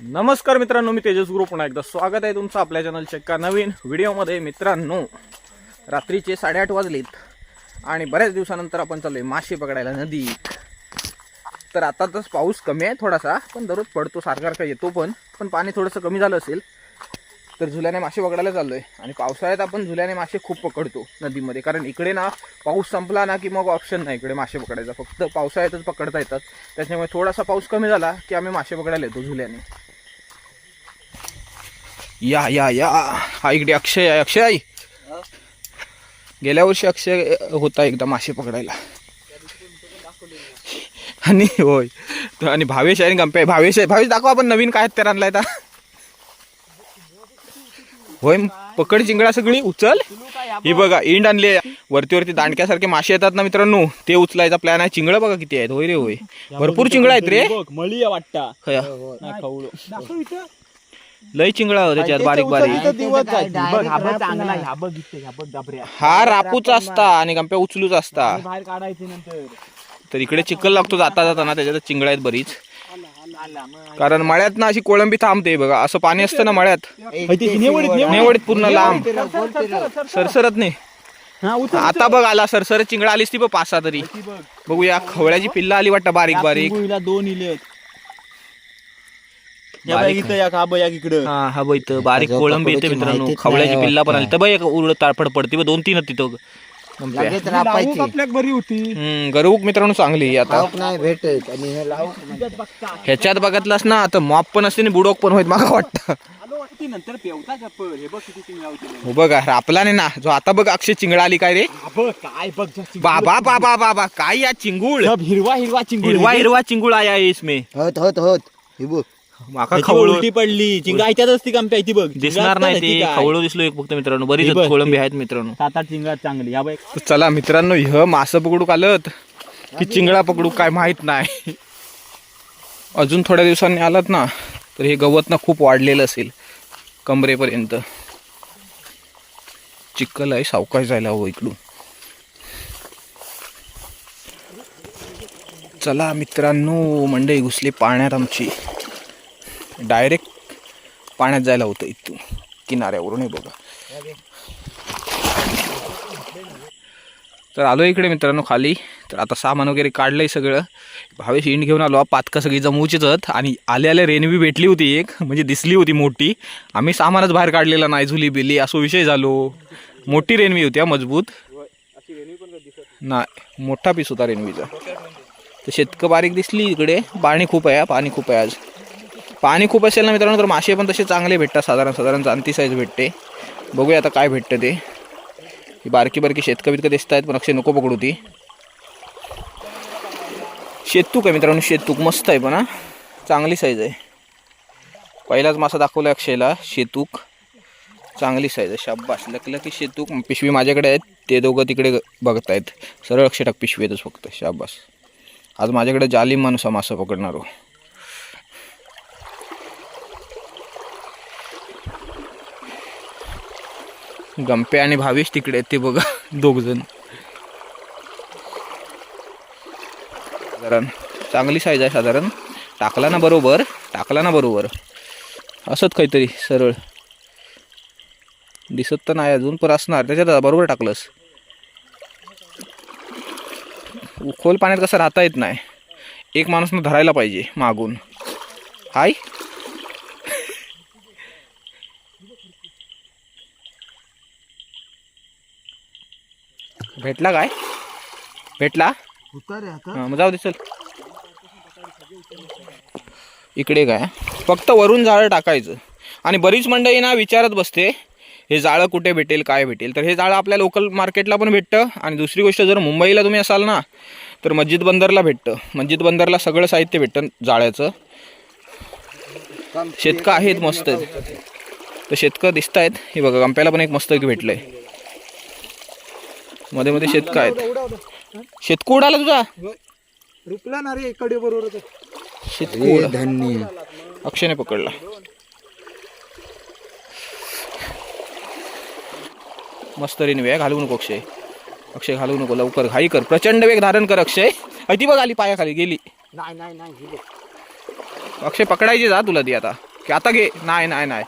नमस्कार मित्रांनो मी तेजस गुरु. पुन्हा एकदा स्वागत आहे तुमचं आपल्या चॅनलच्या एका नवीन व्हिडिओमध्ये मित्रांनो रात्रीचे साडेआठ वाजलेत आणि बऱ्याच दिवसानंतर आपण चाललोय मासे पकडायला नदीत. तर आता तर पाऊस कमी आहे थोडासा पण दररोज पडतो सारखा सारखा येतो पण. पण पाणी थोडंसं कमी झालं असेल तर झुल्याने मासे पकडायला चाललोय. आणि पावसाळ्यात आपण झुल्याने मासे खूप पकडतो नदीमध्ये. कारण इकडे ना पाऊस संपला ना की मग ऑप्शन नाही इकडे मासे पकडायचा. फक्त पावसाळ्यातच पकडता येतात. त्याच्यामुळे थोडासा पाऊस कमी झाला की आम्ही मासे पकडायला येतो झुल्याने. या या या. हा इकडे अक्षय आहे अक्षय आई. गेल्या वर्षी अक्षय होता एकदा मासे पकडायला. आणि होय. आणि भावेश आहे आणि गंपे आहे. भावेश आहे. भावेश दाखवा आपण नवीन काय तर आणलाय आता. होय पकड चिंगडा सगळी उचल. ही बघा इंड आणले वरती वरती दांडक्यासारखे मासे येतात ना मित्रांनो ते उचलायचा प्लॅन आहे. चिंगडं बघा किती आहेत. होय रे होय. भरपूर चिंगडा आहेत रे. बघ मळी वाटता. लय चिंगडा होता त्याच्यात बारीक बारीक. हा बघ चांगला आहे, हा बघ इथे, हा बघ डबऱ्या. हा रापूच असता आणि गंप्या उचलूच असता. आणि बाहेर काढायचे नंतर. तर इकडे चिखल लागतो जाता जाताना त्याच्यात चिंगळा आहेत बरीच. कारण मळ्यात ना अशी कोळंबी थांबते बघा असं पाणी असतं ना मळ्यात. नेवडीत, पूर्ण लांब. सरसरत नाही. हा, आता बघ आला सरसरत चिंगळा आलीस ती बघ पाच सहा तरी. बघूया खवळ्याची पिल्ला आली वाटतं बारीक बारीक. दोन इले हा हा बघ इथं बारीक कोळंबी येते मित्रांनो खवळ्याची पिल्ला पण आली. तर बघ एक उरड ताडफड पडते बघ दोन तीन तिथं. गंप्या. लगेच रापायची. आपल्याक बरी होती. हम्म गरुक मित्रांनो चांगली आता. लावूक नाही भेटत आणि हे लावूक ह्याच्यात बघितलास ना आता मॉप पण असते आणि बुडोक पण होत मला वाटतं. आलो वाटते नंतर पेवता का पण? हे बघ किती चिंगळा होती. हो बघा रापला नाही ना. जो आता बघ अक्षय चिंगळा आली काय रे? बघ काय बघ जा चिंगूळ. बाबा बाबा बाबा काय या चिंगूळ? सब हिरवा हिरवा चिंगूळ हिरवा हिरवा चिंगूळ आया है इसमें. होत होत होत. हे बघ. माका त्याची खवळू उलटी पडली. चिंगा ऐकत असती कामप्या ती बघ. दिसणार नाही ते खवळू दिसलो एक फक्त मित्रांनो. बरीच हे बघ, कोळंबी आहेत मित्रांनो. सात आठ चिंगा चांगली. या तर चला मित्रांनो ह्य मासं पकडू आलत की चिंगळा पकडू काय माहीत नाही. अजून थोड्या दिवसांनी आलात ना तर हे गवत ना खूप वाढलेलं असेल कमरेपर्यंत. चिक्कल आहे सावकाश जायला हवं इकडून. चला मित्रांनो मंडई घुसली पाण्यात आमची. डायरेक्ट पाण्यात जायला होतं इथून. किनाऱ्यावरून हे बघा. तर आलो इकडे मित्रांनो खाली. तर आता सामान वगैरे काढलंय सगळं. भावेश इंड घेऊन आलो. पातका सगळी जमवूचीच आणि आले आले रेनवी भेटली होती एक. म्हणजे दिसली होती मोठी. आम्ही सामानच बाहेर काढलेला नाही. झुली बिली असो विषय झालो. मोठी रेनवी होती हा मजबूत. नाही मोठा पीस होता रेनवीचा तर शेतकं बारीक दिसली इकडे. पाणी खूप आहे पाणी खूप आहे आज. पाणी खूप असेल ना मित्रांनो तर मासे पण तसे चांगले भेटतात साधारण साधारण जाणती साईज भेटते. बघूया आता काय भेटतं ते. ही बारकी बारकी शेतकं बितकं दिसत आहेत पण अक्षय नको पकडू ती. शेतूक आहे मित्रांनो शेतूक मस्त आहे पण हा. चांगली साईज आहे. पहिलाच मासा दाखवला अक्षयला शेतूक चांगली साईज आहे. शाब्बास लकलं की शेतूक पिशवी माझ्याकडे आहेत. ते दोघं तिकडे बघत आहेत सरळ अक्षय टाक पिशवी येतच फक्त. शाब्बास आज माझ्याकडे जालिम माणूस हा मासा पकडणार हो. गंपे आणि भावेश तिकडे आहेत ते बघा दोघ जण साधारण चांगली साईज आहे साधारण. टाकला ना बरोबर टाकला ना बरोबर. असत काहीतरी सरळ. दिसत तर नाही अजून पण असणार. त्याच्यात बरोबर टाकलंस. खोल पाण्यात कसं राहता येत नाही. एक माणूस धरायला पाहिजे मागून. हाय? भेटला काय? भेटला? हा, मग जाऊ दे चल. इकडे काय? फक्त वरून जाळं टाकायचं. आणि बरीच मंडळी ना विचारत बसते हे जाळं कुठे भेटेल काय भेटेल? तर हे जाळं आपल्या लोकल मार्केटला पण भेटतं. आणि दुसरी गोष्ट जर मुंबईला तुम्ही असाल ना तर मस्जिद बंदरला भेटतं. मस्जिद बंदरला सगळं साहित्य भेटतं जाळ्याचं शेतकं आहेत मस्त. तर शेतकं दिसत आहेत हे बघा गंप्याला पण एक मस्त एक भेटलंय. मध्ये मध्ये शेतकं आहेत शेतकं उडाला तुझा? रुपला ना रे कडे बरोबर शेतकं. धन्य. अक्षयने पकडला. मस्त रेनवे आहे घालवू नको अक्षय. अक्षय घालवू नको लवकर घाई कर. प्रचंड वेग धारण कर अक्षय. ती बघ आली पायाखाली गेली. नाही नाही नाही. अक्षय पकडायची जा तुला ती आता. की आता घे. नाही नाही नाही.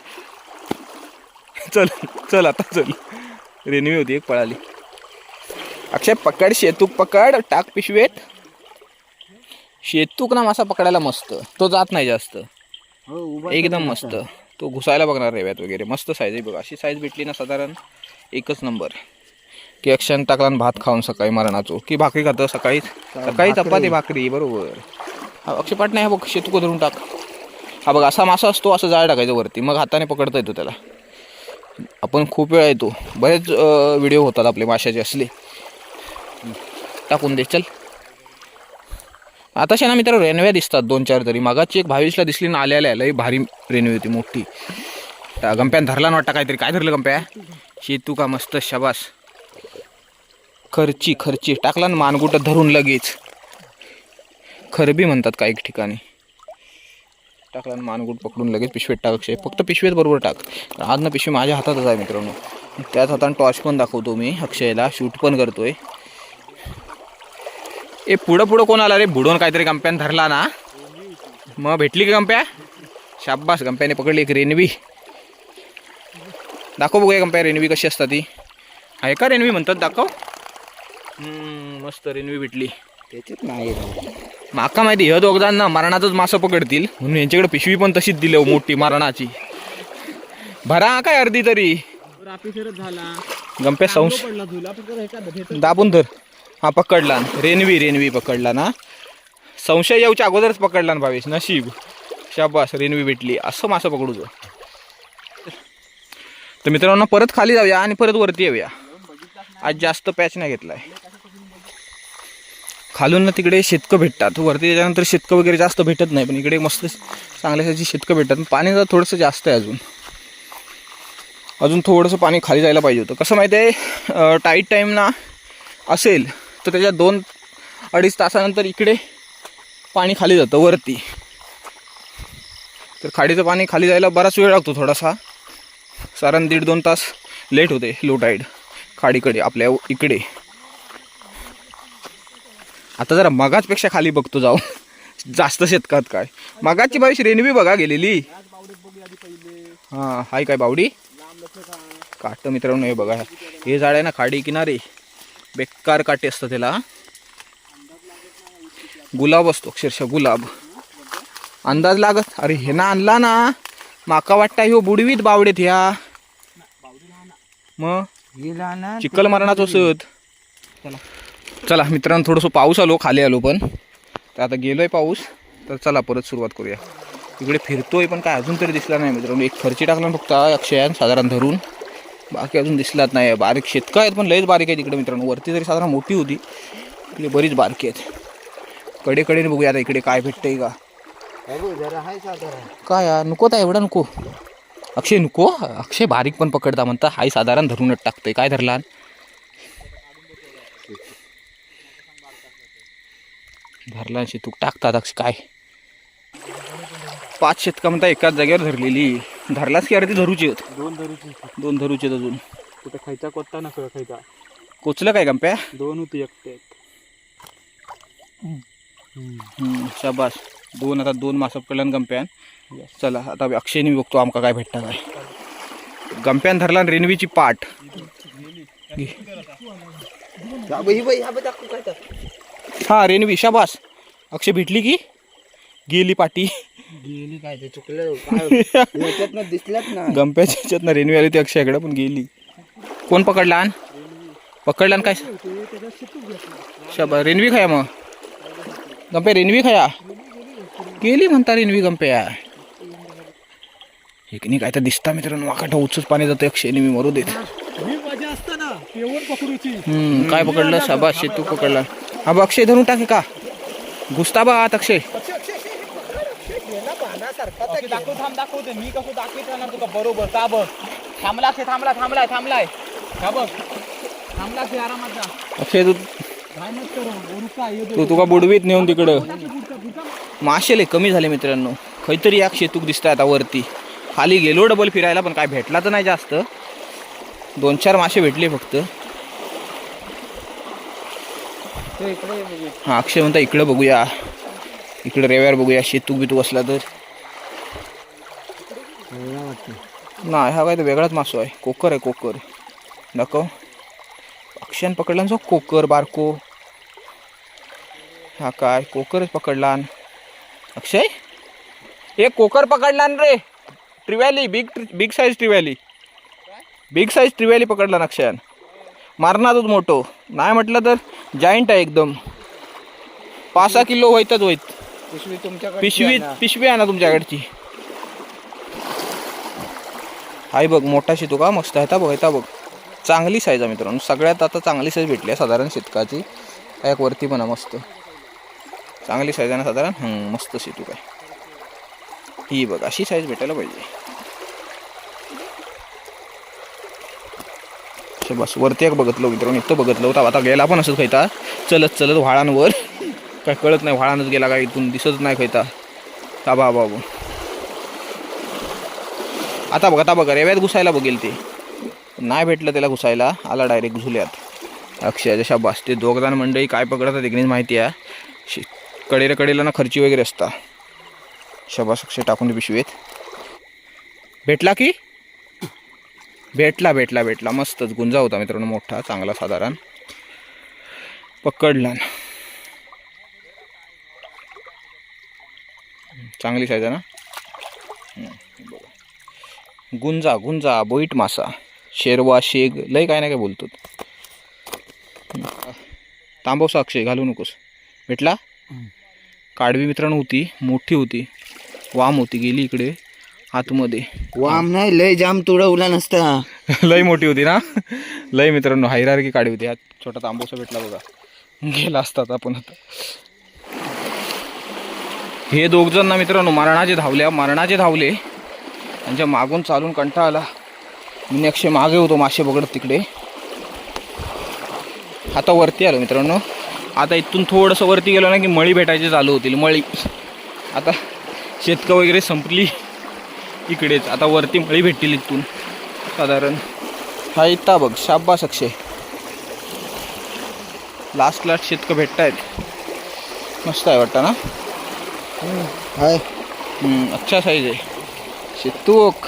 चल चल आता चल. रेनवी होती एक पळाली. अक्षय पकड शेतूक पकड टाक पिशवेत. शेतूक ना मासा पकडायला मस्त. तो जात नाही जास्त. हो एकदम मस्त. तो घुसायला बघणार रेव्यात वगैरे. मस्त साईज आहे बघा. अशी साईज भेटली ना साधारण एकच नंबर की अक्षण टाकला आणि भात खाऊन सकाळी मरणाचो. की भाकरी खातं सकाळी. सकाळी चपाती भाकरी. बरोबर. हा अक्षय पाट नाही हा बघ. शेतू धरून टाक. हा बघ असा मासा असतो असं जाळ टाकायचं वरती. मग हाताने पकडता येतो त्याला. आपण खूप वेळा येतो. बरेच व्हिडिओ होतात आपले माशाचे असले. टाकून दे चल. आता ना मित्र रेनव्या दिसतात दोन चार तरी. मागाची एक भावीसला दिसली ना आल्या आल्या लई भारी रेनवे होती मोठी. त्या गंप्यान धरला ना वाटतं काहीतरी. काय धरलं गंप्या? शेतू का मस्त शबास. खर्ची खर्ची. टाकला ना मानगुट धरून लगेच. खरबी म्हणतात काही ठिकाणी. टाकला ना मानगुट पकडून लगेच पिशवीत टाक अक्षय. फक्त पिशवीत बरोबर टाक. आज ना पिशवी माझ्या हातातच आहे मित्रांनो. त्याच हाताने टॉर्च पण दाखवतो मी अक्षयला. शूट पण करतोय. ए पुढं पुढं कोण आला रे? बुडवून काहीतरी गंप्यान धरला ना. मग भेटली का गंप्या? शाब्बास गंप्याने पकडली एक रेनवी दाखव बघूया गंप्या रेनवी कशी असतात ती. आहे का रेनवी म्हणतात? दाखव. मस्त रेनवी भेटली. त्याच्यात नाही माका माहिती ह्या दोघांना मरणाचंच मासं पकडतील. म्हणून यांच्याकडे पिशवी पण तशीच दिली हो मोठी मरणाची. भरा काय अर्धी तरी. झाला. गंप्या भेट दाबून धर. हा पकडला रेनवी रेनवी पकडला ना. संशय येऊच्या अगोदरच पकडला ना भावेश. नशीब. शाबास रेनवी भेटली. असं मासं पकडू तर मित्रांनो परत खाली जाऊया आणि परत वरती येऊया. आज जास्त पॅच नाही घेतलाय. खालून ना तिकडे शेतकं भेटतात. वरती त्याच्यानंतर शेतकं वगैरे जास्त भेटत नाही पण इकडे मस्त चांगल्यासाठी शेतकं भेटतात. पाणी जर थोडंसं जास्त आहे अजून. अजून थोडंसं पाणी खाली जायला पाहिजे होतं. कसं माहिती आहे टाईट टाईम ना असेल तर त्याच्या दोन अडीच तासानंतर इकडे पाणी खाली जातं वरती. तर खाडीचं पाणी खाली जायला बराच वेळ लागतो थोडासा. साधारण दीड दोन तास लेट होते लो टाईड खाडीकडे आपल्या इकडे. आता जरा मगाचपेक्षा खाली बघतो जाऊ. जास्त शेतकात काय. मगाची बाई रेणवी बघा गेलेली. हां हाय काय बावडी? काट मित्रांनो हे बघा. हे झाड आहे ना खाडी किनारे. बेकार काटे असतं त्याला. गुलाब असतो अक्षरशः गुलाब. अंदाज लागत? अरे हे ना आणला ना. माका वाटता ह्यो बुडवीत बावडेत ह्या. मग? चिखल मारणाचं असत चला. मित्रांनो थोडंसं पाऊस आलो खाली आलो पण. तर आता गेलोय पाऊस. तर चला परत सुरुवात करूया. इकडे फिरतोय पण काय अजून तरी दिसला नाही मित्रांनो. एक खर्ची टाकला फक्त अक्षयान साधारण धरून. बाकी अजून दिसलाच नाही बारीक शेतकं आहेत पण लयच बारीक आहे तिकडे मित्रांनो. वरती तरी साधारण मोठी होती. इकडे बरीच बारकी आहेत. कडे कडेने बघूया आता इकडे काय भेटतंय का. काय यार नको तर एवढा नको. अक्षय नको? अक्षय बारीक पण पकडता म्हणता. हाय साधारण धरूनच टाकतंय. काय धरला? धरला शेतूक टाकतात अक्षय. काय? पाच शेतका म्हणता एकाच जागेवर धरलेली. धरलाच की अर्धी धरूची आहेत? दोन धरूची दोन धरूचे आहेत अजून. कुठे खायचा कोत्ता ना खायचा. कोचलं काय गंप्या? दोन होती एकटे शाबास. दोन आता दोन मासं पकडल्यान गंप्यान चला आता अक्षयने बघतो आमका काय भेटता काय गंप्यान धरला आणि रेनवीची पाठ. हा तर. हा रेनवी शाबास. अक्षय भेटली की? गेली पाठी गेली काय ते चुकलं काय दिसल्यात ना. गंप्याच्या ह्याच्यात ना रेनवी आली ती अक्षयाकडे पण गेली. कोण पकडला आण? पकडला काय? शाबा रेनवी खाया मग. गंप्या रेनवी खाया. गेली म्हणता रेनवी गंप्या. एकनी काय तर दिसता मित्रांनो वाकाटा उचच पाणी जातं अक्षयने मी मरू देत. हम्म, काय पकडलं? शाबास शेतू पकडला. हा बघ अक्षय धरून टाके का घुसता बा आत अक्षय. दाखव थांब दाखवते. मी कसं दाखवत राहणार तुका? बरोबर का बघ? थांबला अक्षय थांबला थांबलाय थांबलाय. का बघ? थांबला अक्षय आरामात जा. अक्षय तू काय मत करू? ओरुका ये तू तुका बुडवीत नेऊन तिकडं. मासे लय कमी झाले मित्रांनो. काहीतरी या शेतूक दिसतंय आता वरती. खाली गेलो डबल फिरायला पण काय भेटला तर नाही जास्त. दोन चार मासे भेटले फक्त. हा अक्षय म्हणता इकडं बघूया. इकडं रेव्यावर बघूया. शेतूक बितूक असला तर मला वाटतं नाही हा काय तर वेगळाच मासो आहे. कोकर आहे कोकर. दाखव अक्षयान पकडला ना जो कोकर बारको. हा काय कोकरच पकडला. अक्षय? एक कोकर पकडला रे. Trevally big big size trevally big size trevally पकडला ना अक्षयान. मारणारच मोठो. नाही म्हटलं तर जाईंट आहे एकदम. पाच सहा किलो होईतच होईत. पिशवी तुमच्याकडे पिशवी पिशवी आहे ना तुमच्याकडची. हाय बघ मोठा शेतू का? मस्त आहे. बघ येता बघ. चांगली साईज आहे मित्रांनो. सगळ्यात आता चांगली साईज भेटली आहे साधारण शेतकाची. एक वरती म्हणा मस्त. चांगली साईज आहे ना साधारण? हं, मस्त शेतू काय. ही बघ अशी साईज भेटायला पाहिजे. बस वरती एक बघितलं मित्रांनो. इथं बघितलं होतं. आता गेला पण असंच खायता चलत चलत व्हाळांवर. काय कळत नाही व्हाळानच गेला काय इथून दिसत नाही खायता का बा बाबू आता बघ आता बघा रेव्यात घुसायला बघेल ते. नाही भेटलं त्याला घुसायला आला डायरेक्ट झुल्यात. अक्षयाच्या शाबास ते दोघदान मंडळी काय पकडतात एकनेच माहिती आहे. शे कडेला कडेला ना खर्ची वगैरे असता. शबास अक्षय टाकून पिशवीत. भेटला की? भेटला भेटला भेटला. मस्तच गुंजा होता मित्रांनो मोठा चांगला साधारण. पकडला. चांगली साईज आहे ना? गुंजा गुंजा बोईट मासा. शेरवा शेग लय काय ना काय बोलतो तांबवसा अक्षय घालू नकोस. भेटला? काडवी मित्रांनो होती मोठी होती. वाम होती गेली इकडे आतमध्ये. वाम नाही लय जाम तुडवला नसता. लय मोठी होती ना? लय मित्रांनो हैरारकी काढी होती. हा छोटा तांबोसा भेटला बघा. गेला असतात आपण आता. हे दोघ जण ना मित्रांनो मरणाचे धावल्या मरणाचे धावले. त्यांच्या मागून चालून कंटाळा आला. मी अक्षय मागे होतो मासे बघत तिकडे. आता वरती आलो मित्रांनो. आता इथून थोडंसं वरती गेलो ना की मळी भेटायची चालू होतील मळी. आता शेतकं वगैरे संपली. इकडेच. आता वरती मळी भेटतील इथून साधारण. हा इथं बघ शाब्बास अक्षय. Last last शेतकं भेटतायत. मस्त आहे वाटतं ना? हाय. अच्छा साईज आहे. शेतूक.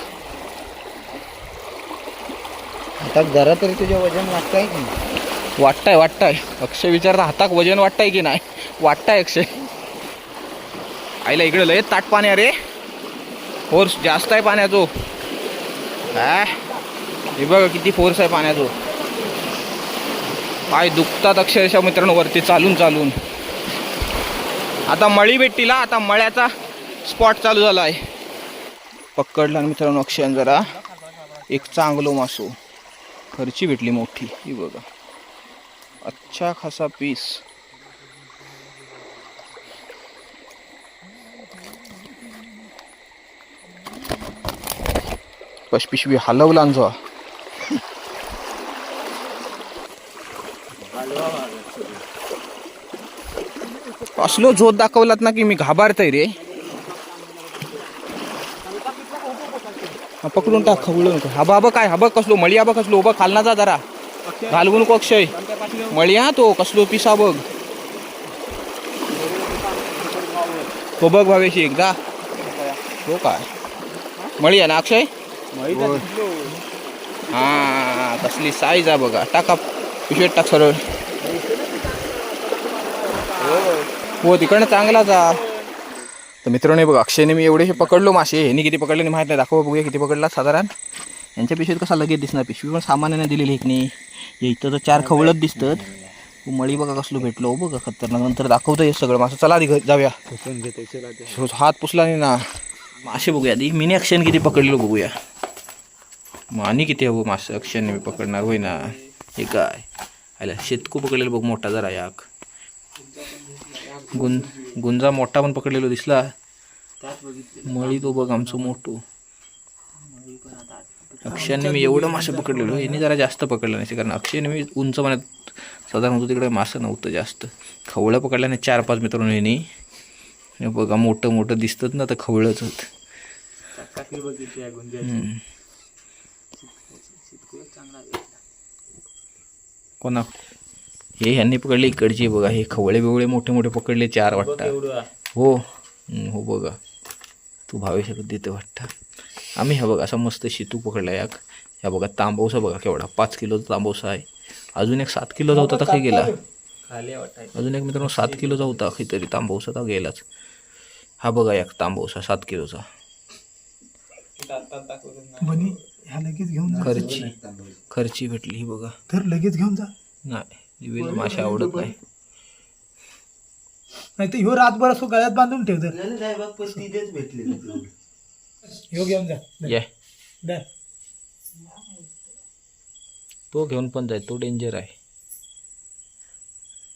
आता जरा तरी तुझे वजन वाटतंय की वाटताय वाटताय. अक्षय विचारता हाताक वजन वाटताय की नाही? वाटताय अक्षय. आईला इकडे लय ताट पाणी अरे फोर्स जास्त आहे पाण्याचो. काय हे बघा किती फोर्स आहे पाण्याचो. पाय दुखतात अक्षरशः मित्रांनो वरती चालून चालून. आता मळी भेटतील आता मळ्याचा स्पॉट चालू झाला आहे पकडला आणि मित्रांनो अक्षयान जरा एक चांगलो मासो खर्ची भेटली मोठी. ही बघा. अच्छा खासा पीस. पश पिशवी हलवला जो. असलो झोत दाखवलात ना की मी घाबरतय रे. हा, पकडून टाक खवळू नको. हा बाबा काय हा बघ कसलो मळी हा बघ कसलो उभा खालना जा जरा. घालवू नको अक्षय. मळी हा तो कसलो पिसा बघ. तो बघ भावेशी एकदा. तो काय? मळी आहे ना अक्षय? हा कसली साईज आहे बघा. टाका पिशवीत टाक सरळ. हो तिकडनं चांगला जा. तर मित्रांनो हे बघा अक्षयने मी एवढे पकडलो मासे. ह्यानी किती पकडले नाही माहीत नाही. दाखवा बघूया किती पकडला साधारण. यांच्या पिशवीत कसा लगेच दिसणार? पिशवी पण सामान्याने दिलेली एकनी हे इथं तर चार खवळत दिसतात. मळी बघा कसलो भेटलो. हो बघा खतरनाक. नंतर दाखवतं हे सगळं. मासं चला आधी जाऊया. हात पुसला नाही ना. मासे बघूया आधी. मिनी अक्षयन किती पकडलो बघूया. मग आणि किती हवं मासे? अक्षयने मी पकडणार होय ना. हे काय? आला शेतकू पकडलेलं बघ मोठा जरा याक गुंज गुंजा मोठा पण पकडलेलो दिसला. मळी तो बघ आमचं मोठो. अक्षयाने मी एवढं मासे पकडलेलो. यांनी जरा जास्त पकडलं नाही कारण अक्षयने मी उंच मनात साधारण होतो तिकडे मासं नव्हतं जास्त. खवळं पकडल्याने चार पाच मित्रांनो यांनी. हे बघा मोठं मोठं दिसतात ना तर खवळच होत. कोणा हे ह्यांनी पकडले इकडचे बघा हे खवळे बिवळे मोठे मोठे पकडले चार वाटतात. हो. हो बघा. तू भावेशकत देते वाटतं. आम्ही हा बघा असा मस्त शितू पकडला याक ह्या बघा तांबवसा बघा केवढा. पाच किलोचा तांबवसा आहे. अजून एक सात किलोचा होता तर काही गेला. अजून एक मित्रांनो सात किलोचा होता. काहीतरी तांबवसा तर गेलाच. हा बघा एक तांबवसा सात किलोचा. बनी ह्या लगेच घेऊन जा. खर्ची. खर्ची भेटली ही बघा. तर लगेच घेऊन जा. नाही. विल मासे आवडत नाही. नाही तर ह्यो रातभर असो गळ्यात बांधून ठेव तर. भेटले ह्यो घेऊन जा. ये. तो घेऊन पण जाय तो डेंजर आहे.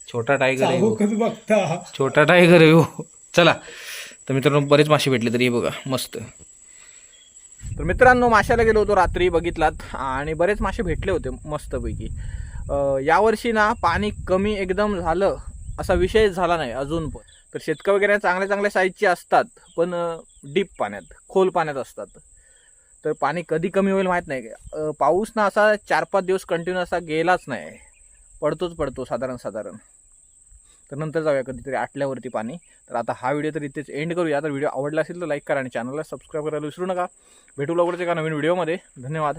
छोटा टायगर आहे हो. चाबूकच बघता. छोटा टायगर आहे हो. चला. तर मित्रांनो बरेच मासे भेटले तरी हे बघा मस्त. तर मित्रांनो माशाला गेलो होतो रात्री बघितलात. आणि बरेच मासे भेटले होते मस्तपैकी. यावर्षी ना पाणी कमी एकदम झालं असा विषय झाला नाही अजून पण. तर शेतकं वगैरे चांगल्या चांगल्या साईजचे असतात पण डीप पाण्यात खोल पाण्यात असतात. तर पाणी कधी कमी होईल माहीत नाही. पाऊस ना असा चार पाच दिवस कंटिन्यू असा गेलाच नाही. पडतोच पडतो साधारण साधारण. तर नंतर जाऊया कधीतरी आटल्यावरती पाणी. तर आता हा व्हिडिओ तर इथेच एंड करूया. तर व्हिडिओ आवडला असेल तर लाईक करा आणि चॅनलला सबस्क्राईब करायला विसरू नका. भेटू लवकरच एका नवीन व्हिडिओमध्ये. धन्यवाद.